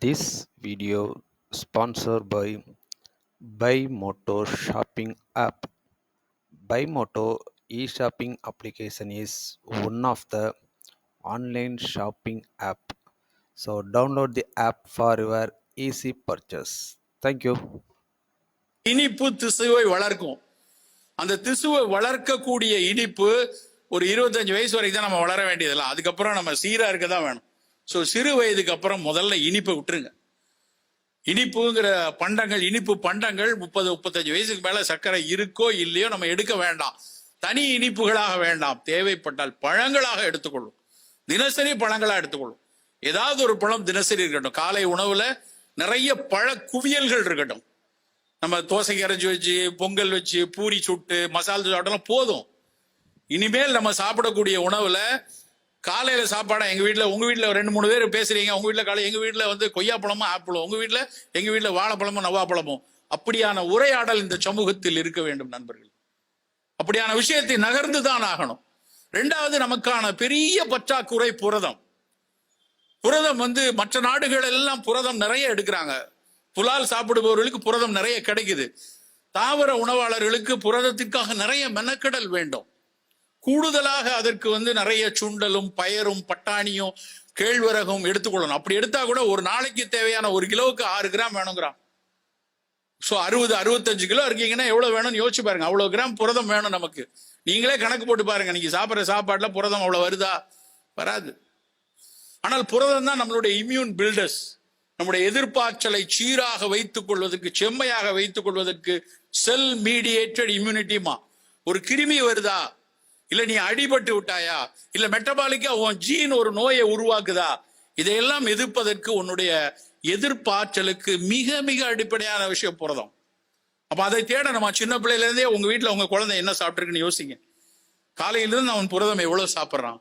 This video sponsored by Buymoto shopping app. Buymoto e-shopping application is one of the online shopping app. So download the app for your easy purchase. Thank you. இனிப்பு திசுவை வளர்க்கும் அந்த திசுவை வளர்க்கக்கூடிய இனிப்பு ஒரு இருபத்தஞ்சு வயசு வரைக்கும் தான் நம்ம வளர வேண்டியதில்லை அதுக்கப்புறம் நம்ம சீரா இருக்க தான் வேணும் ஸோ சிறு வயதுக்கு அப்புறம் முதல்ல இனிப்பை விட்டுருங்க. இனிப்புங்கிற பண்டங்கள் இனிப்பு பண்டங்கள் முப்பது முப்பத்தஞ்சு வயசுக்கு மேல சர்க்கரை இருக்கோ இல்லையோ நம்ம எடுக்க வேண்டாம். தனி இனிப்புகளாக வேண்டாம். தேவைப்பட்டால் பழங்களாக எடுத்துக்கொள்ளும். தினசரி பழங்களாக எடுத்துக்கொள்ளும். ஏதாவது ஒரு பழம் தினசரி இருக்கட்டும். காலை உணவுல நிறைய பழ குவியல்கள் இருக்கட்டும். நம்ம தோசைக்கு அரைச்சி வச்சு பொங்கல் வச்சு பூரி சுட்டு மசாலா சாப்பிட்டலாம் போதும். இனிமேல் நம்ம சாப்பிடக்கூடிய உணவுல காலையில சாப்பாடா எங்க வீட்டுல உங்க வீட்டுல ரெண்டு மூணு பேர் பேசுறீங்க. உங்க வீட்டுல காலை எங்க வீட்டுல வந்து கொய்யாப்பழமும் ஆப்பிளும் உங்க வீட்டுல எங்க வீட்டுல வாழைப்பழமும் நவாப்பழமும் அப்படியான உரையாடல் இந்த சமூகத்தில் இருக்க வேண்டும் நண்பர்கள். அப்படியான விஷயத்தை நகர்ந்து தான் ஆகணும். ரெண்டாவது நமக்கான பெரிய பற்றாக்குறை புரதம். புரதம் வந்து மற்ற நாடுகள் எல்லாம் புரதம் நிறைய எடுக்கிறாங்க. புலால் சாப்பிடுபவர்களுக்கு புரதம் நிறைய கிடைக்குது. தாவர உணவாளர்களுக்கு புரதத்திற்காக நிறைய மெனக்கடல் வேண்டும். கூடுதலாக அதற்கு வந்து நிறைய சுண்டலும் பயரும் பட்டாணியும் கேழ்வரகும் எடுத்துக்கொள்ளணும். அப்படி எடுத்தா கூட ஒரு நாளைக்கு தேவையான ஒரு கிலோவுக்கு ஆறு கிராம் வேணுங்கிறான். ஸோ அறுபது அறுபத்தஞ்சு கிலோ இருக்கீங்கன்னா எவ்வளவு வேணும்னு யோசிச்சு பாருங்க. அவ்வளவு கிராம் புரதம் வேணும் நமக்கு. நீங்களே கணக்கு போட்டு பாருங்க. நீங்க சாப்பிட்ற சாப்பாட்டில் புரதம் அவ்வளவு வருதா? வராது. ஆனால் புரதம் தான் நம்மளுடைய இம்யூன் பில்டர்ஸ் நம்முடைய எதிர்ப்பாற்றலை சீராக வைத்துக் கொள்வதற்கு செம்மையாக வைத்துக் கொள்வதற்கு செல் மீடியேட்டட் இம்யூனிட்டிமா ஒரு கிருமி வருதா? இல்ல நீ அடிபட்டு விட்டாயா? இல்ல மெட்டபாலிக்கா உன் ஜீன் ஒரு நோயை உருவாக்குதா? இதையெல்லாம் எதிர்ப்பதற்கு உன்னுடைய எதிர்ப்பாற்றலுக்கு மிக மிக அடிப்படையான விஷயம் புரதம். அப்ப அதை தேட நம்ம சின்ன பிள்ளையில இருந்தே உங்க வீட்டுல உங்க குழந்தை என்ன சாப்பிட்டுருக்குன்னு யோசிங்க. காலையிலிருந்து அவன் புரதம் எவ்வளவு சாப்பிட்றான்?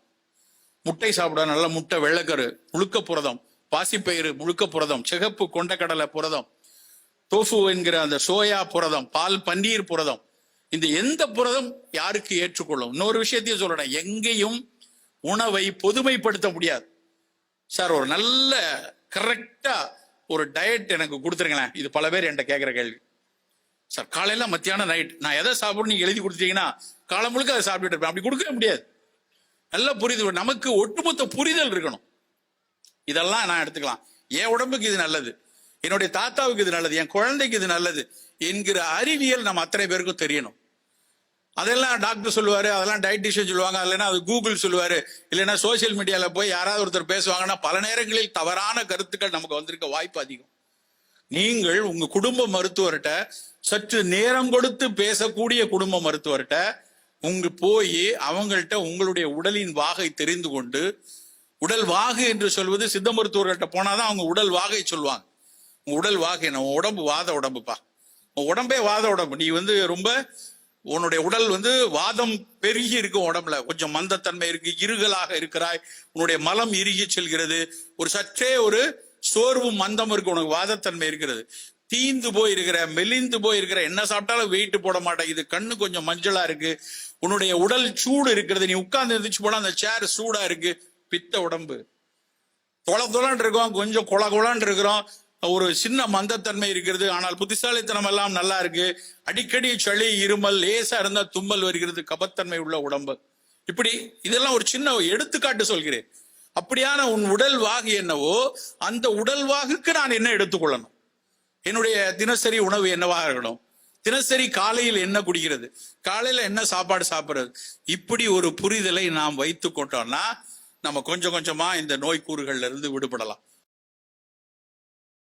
முட்டை சாப்பிட நல்ல முட்டை வெள்ளக்கரு முழுக்க புரதம். பாசிப்பயிறு முழுக்க புரதம். சிகப்பு கொண்டக்கடலை புரதம். தோஃபு என்கிற அந்த சோயா புரதம். பால் பன்னீர் புரதம். இந்த எந்த புரதம் யாருக்கு ஏற்றுக்கொள்ளும்? இன்னொரு விஷயத்தையும் சொல்லணும். எங்கேயும் உணவை பொதுமைப்படுத்த முடியாது. சார் ஒரு நல்ல கரெக்டா ஒரு டயட் எனக்கு கொடுத்துருங்களேன். இது பல பேர் என்கிட்ட கேட்குற கேள்வி. சார் காலையில மத்தியானம் நைட் நான் எதை சாப்பிடணும் நீங்க எழுதி கொடுத்தீங்கன்னா காலம் முழுக்க அதை சாப்பிட்டுட்டு இருப்பேன். அப்படி கொடுக்கவே முடியாது. நல்ல புரிதல் நமக்கு ஒட்டுமொத்த புரிதல் இருக்கணும். இதெல்லாம் நான் எடுத்துக்கலாம். என் உடம்புக்கு இது நல்லது. என்னுடைய தாத்தாவுக்கு இது நல்லது என் குழந்தைக்கு இது நல்லது என்கிற அறிவியல் நம்ம அத்தனை பேருக்கும் தெரியணும். அதெல்லாம் டாக்டர் சொல்லுவாரு அதெல்லாம் டயட்டிஷியன் சொல்லுவாங்க இல்லைன்னா அது கூகுள் சொல்லுவாரு இல்லைன்னா சோசியல் மீடியாவில் போய் யாராவது ஒருத்தர் பேசுவாங்கன்னா பல நேரங்களில் தவறான கருத்துக்கள் நமக்கு வந்திருக்க வாய்ப்பு அதிகம். நீங்கள் உங்க குடும்ப மருத்துவர்கிட்ட சற்று நேரம் கொடுத்து பேசக்கூடிய குடும்ப மருத்துவர்கிட்ட உங்க போய் அவங்கள்ட்ட உங்களுடைய உடலின் வாகை தெரிந்து கொண்டு உடல் வாகு என்று சொல்வது சித்த மருத்துவர்கள்ட்ட போனாதான் அவங்க உடல் வாகை சொல்லுவாங்க. உடல் வாகை உன் உடம்பு வாத உடம்புப்பா. உன் உடம்பே வாத உடம்பு. நீ வந்து ரொம்ப உன்னுடைய உடல் வந்து வாதம் பெருகி இருக்கும் உடம்புல. கொஞ்சம் மந்தத்தன்மை இருக்கு இருகலாக இருக்கிறாய். உன்னுடைய மலம் இறுகி செல்கிறது. ஒரு சற்றே ஒரு சோர்வு மந்தம் இருக்கு உனக்கு வாதத்தன்மை இருக்கிறது. தீந்து போய் இருக்கிற மெலிந்து போய் இருக்கிற என்ன சாப்பிட்டாலும் வெயிட் போட மாட்டேங்குது. கண்ணு கொஞ்சம் மஞ்சளா இருக்கு. உன்னுடைய உடல் சூடு இருக்கிறது. நீ உட்கார்ந்து இருந்துச்சு போனா அந்த சேர் சூடா இருக்கு. பித்த உடம்பு. தொலை தொலான் இருக்கோம். கொஞ்சம் குள கொலான் இருக்கிறோம். ஒரு சின்ன மந்தத்தன்மை இருக்கிறது. ஆனால் புத்திசாலித்தனம் எல்லாம் நல்லா இருக்கு. அடிக்கடி சளி இருமல் லேசா இருந்தா தும்மல் வருகிறது. கபத்தன்மை உள்ள உடம்பு. இப்படி இதெல்லாம் ஒரு சின்ன எடுத்துக்காட்டு சொல்கிறேன். அப்படியான உன் உடல் வாகு என்னவோ அந்த உடல் வாகுக்கு நான் என்ன எடுத்துக்கொள்ளணும்? என்னுடைய தினசரி உணவு என்னவாக இருக்கணும்? தினசரி காலையில் என்ன குடிக்கிறது? காலையில என்ன சாப்பாடு சாப்பிடுறது? இப்படி ஒரு புரிதலை நாம் வைத்து கொண்டோம்னா நம்ம கொஞ்சம் கொஞ்சமா இந்த நோய் கூறுகள்ல இருந்து விடுபடலாம்.